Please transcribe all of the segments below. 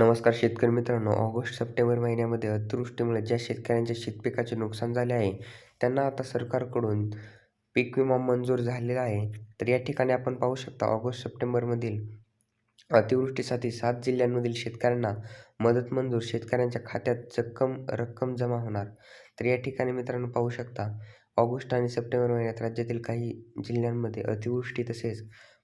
नमस्कार शेतकरी मित्रांनो. ऑगस्ट सप्टेंबर महिन्यामध्ये अतिवृष्टीमुळे ज्या शेतकऱ्यांच्या शेतपिकाचे नुकसान झाले आहे त्यांना आता सरकारकडून पीक विमा मंजूर झालेला आहे. तर या ठिकाणी आपण पाहू शकता ऑगस्ट सप्टेंबरमधील अतिवृष्टीसाठी सात जिल्ह्यांमधील शेतकऱ्यांना मदत मंजूर शेतकऱ्यांच्या खात्यात रक्कम रक्कम जमा होणार. तर या ठिकाणी मित्रांनो पाहू शकता ऑगस्ट आणि सप्टेंबर महिन्यात राज्यातील काही जिल्ह्यांमध्ये अतिवृष्टी तसेच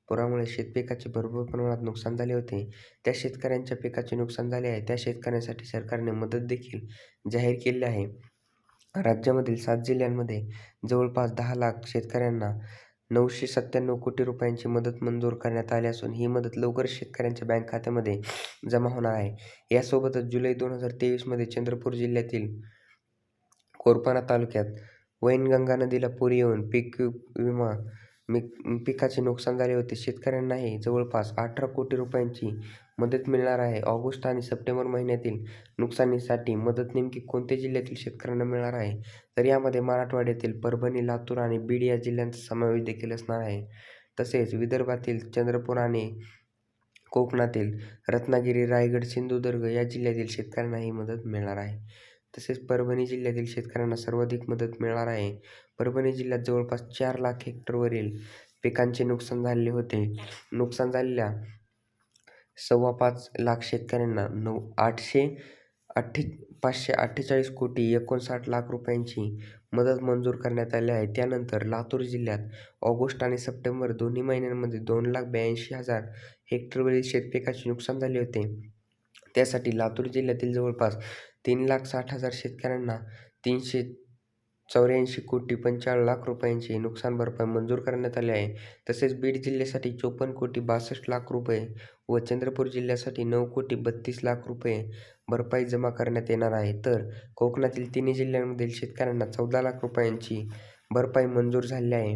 पुरामुळे शेतपिकाचे भरपूर प्रमाणात नुकसान झाले होते. त्या शेतकऱ्यांच्या पिकाचे नुकसान झाले आहे. त्या शेतकऱ्यांसाठी सरकारने मदत देखील जाहीर केली आहे. राज्यामधील सात जिल्ह्यांमध्ये जवळपास दहा लाख शेतकऱ्यांना नऊशे सत्त्याण्णव कोटी रुपयांची मदत मंजूर करण्यात आली असून ही मदत लवकरच शेतकऱ्यांच्या बँक खात्यामध्ये जमा होणार आहे. यासोबतच जुलै दोन हजार तेवीसमध्ये चंद्रपूर जिल्ह्यातील कोरपाना तालुक्यात वैनगंगा नदीला पूर येऊन पीक विमा मी पिकाचे नुकसान झाले होते. शेतकऱ्यांनाही जवळपास अठरा कोटी रुपयांची मदत मिळणार आहे. ऑगस्ट आणि सप्टेंबर महिन्यातील नुकसानीसाठी मदत नेमकी कोणत्या जिल्ह्यातील शेतकऱ्यांना मिळणार आहे? तर यामध्ये मराठवाड्यातील परभणी लातूर आणि बीड या जिल्ह्यांचा समावेश देखील असणार आहे. तसेच विदर्भातील चंद्रपूर आणि कोकणातील रत्नागिरी रायगड सिंधुदुर्ग या जिल्ह्यातील शेतकऱ्यांनाही मदत मिळणार आहे. तसेच परभणी जिल्ह्यातील शेतकऱ्यांना सर्वाधिक मदत मिळणार आहे. परभणी जिल्ह्यात जवळपास चार लाख हेक्टरवरील पिकांचे नुकसान झालेले होते. नुकसान झालेल्या सव्वा पाच लाख शेतकऱ्यांना नऊ आठशे अठ्ठे पाचशे अठ्ठेचाळीस कोटी एकोणसाठ लाख रुपयांची मदत मंजूर करण्यात आली आहे. त्यानंतर लातूर जिल्ह्यात ऑगस्ट आणि सप्टेंबर दोन्ही महिन्यांमध्ये दोन लाख ब्याऐंशी हजार हेक्टरवरील शेतपिकाचे नुकसान झाले होते. त्यासाठी लातूर जिल्ह्यातील जवळपास तीन लाख साठ हजार शेतकऱ्यांना तीनशे चौऱ्याऐंशी कोटी पंचाळीस लाख रुपयांची नुकसान भरपाई मंजूर करण्यात आली आहे. तसेच बीड जिल्ह्यासाठी चोपन्न कोटी बासष्ट लाख रुपये व चंद्रपूर जिल्ह्यासाठी नऊ कोटी बत्तीस लाख रुपये भरपाई जमा करण्यात येणार आहे. तर कोकणातील तिन्ही जिल्ह्यांमधील शेतकऱ्यांना चौदा लाख रुपयांची भरपाई मंजूर झाली आहे.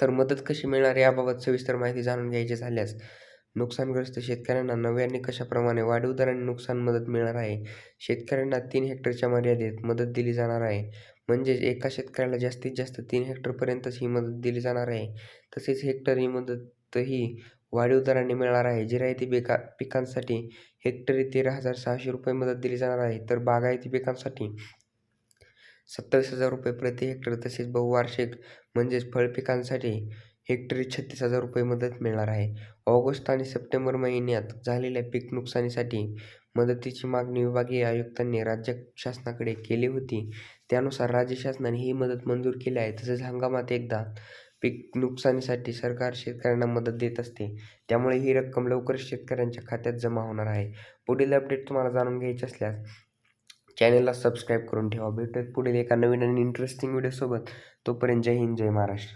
तर मदत कशी मिळणार याबाबत सविस्तर माहिती जाणून घ्यायची झाल्यास नुकसानग्रस्त शेतकऱ्यांना नव्याने कशाप्रमाणे वाढीव दराने नुकसान मदत मिळणार आहे? शेतकऱ्यांना तीन हेक्टरच्या मर्यादेत मदत दिली जाणार आहे. म्हणजेच एका शेतकऱ्याला जास्तीत जास्त तीन हेक्टरपर्यंतच ही मदत दिली जाणार आहे. तसेच हेक्टर ही मदतही वाढीव दराने मिळणार आहे. जिरायती बेका पिकांसाठी हेक्टरी तेरा हजार सहाशे रुपये मदत दिली जाणार आहे. तर बागायती पिकांसाठी सत्तावीस हजार रुपये प्रति हेक्टर तसेच बहुवार्षिक म्हणजेच फळपिकांसाठी हेक्टरी छत्तीस हजार रुपये मदत मिळणार आहे. ऑगस्ट आणि सप्टेंबर महिन्यात झालेल्या पीक नुकसानीसाठी मदतीची मागणी विभागीय आयुक्तांनी राज्य शासनाकडे केली होती. त्यानुसार राज्य शासनाने ही मदत मंजूर केली आहे. तसेच हंगामात एकदा पीक नुकसानीसाठी सरकार शेतकऱ्यांना मदत देत असते. त्यामुळे ही रक्कम लवकरच शेतकऱ्यांच्या खात्यात जमा होणार आहे. पुढील अपडेट तुम्हाला जाणून घ्यायचे असल्यास चॅनलला सबस्क्राईब करून ठेवा. भेटत पुढील एका नवीन आणि इंटरेस्टिंग व्हिडिओसोबत तोपर्यंत जय हिंद जय महाराष्ट्र.